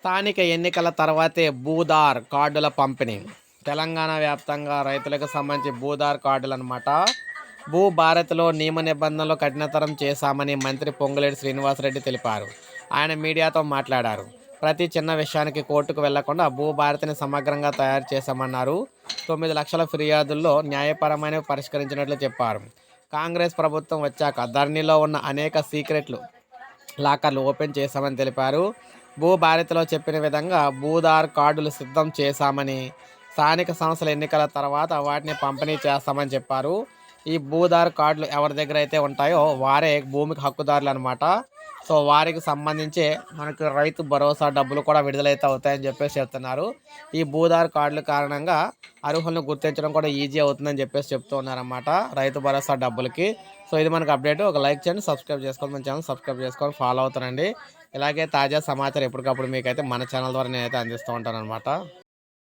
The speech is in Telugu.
స్థానిక ఎన్నికల తర్వాతే భూదార్ కార్డుల పంపిణీ. తెలంగాణ వ్యాప్తంగా రైతులకు సంబంధించి భూదార్ కార్డులు అనమాట భూ భారత్లో నియమ నిబంధనలు కఠినతరం చేశామని మంత్రి పొంగులేటి శ్రీనివాసరెడ్డి తెలిపారు. ఆయన మీడియాతో మాట్లాడారు. ప్రతి చిన్న విషయానికి కోర్టుకు వెళ్ళకుండా భూ భారతిని సమగ్రంగా తయారు చేశామన్నారు. తొమ్మిది లక్షల ఫిర్యాదుల్లో న్యాయపరమైన పరిష్కరించినట్లు చెప్పారు. కాంగ్రెస్ ప్రభుత్వం వచ్చాక ధరణిలో ఉన్న అనేక సీక్రెట్లు లాకర్లు ఓపెన్ చేశామని తెలిపారు. భూభారతిలో చెప్పిన విధంగా భూదార్ కార్డులు సిద్ధం చేశామని స్థానిక సంస్థల ఎన్నికల తర్వాత వాటిని పంపిణీ చేస్తామని చెప్పారు. ఈ భూదార్ కార్డులు ఎవరి దగ్గర అయితే ఉంటాయో వారే భూమికి హక్కుదారులు అనమాట సో వారికి సంబంధించి మనకు రైతు భరోసా డబ్బులు కూడా విడుదలైతే అవుతాయని చెప్పేసి చెప్తున్నారు. ఈ భూదార్ కార్డుల కారణంగా అర్హులను గుర్తించడం కూడా ఈజీ అవుతుందని చెప్పేసి చెప్తూ ఉన్నారన్నమాట రైతు భరోసా డబ్బులకి. సో ఇది మనకు అప్డేట్. ఒక లైక్ చేయండి సబ్స్క్రైబ్ చేసుకోండి మన ఛానల్ సబ్స్క్రైబ్ చేసుకొని ఫాలో అవుతానండి ఇలాగే తాజా సమాచారం ఎప్పటికప్పుడు మీకైతే మన ఛానల్ ద్వారా నేనైతే అందిస్తూ ఉంటాను అనమాట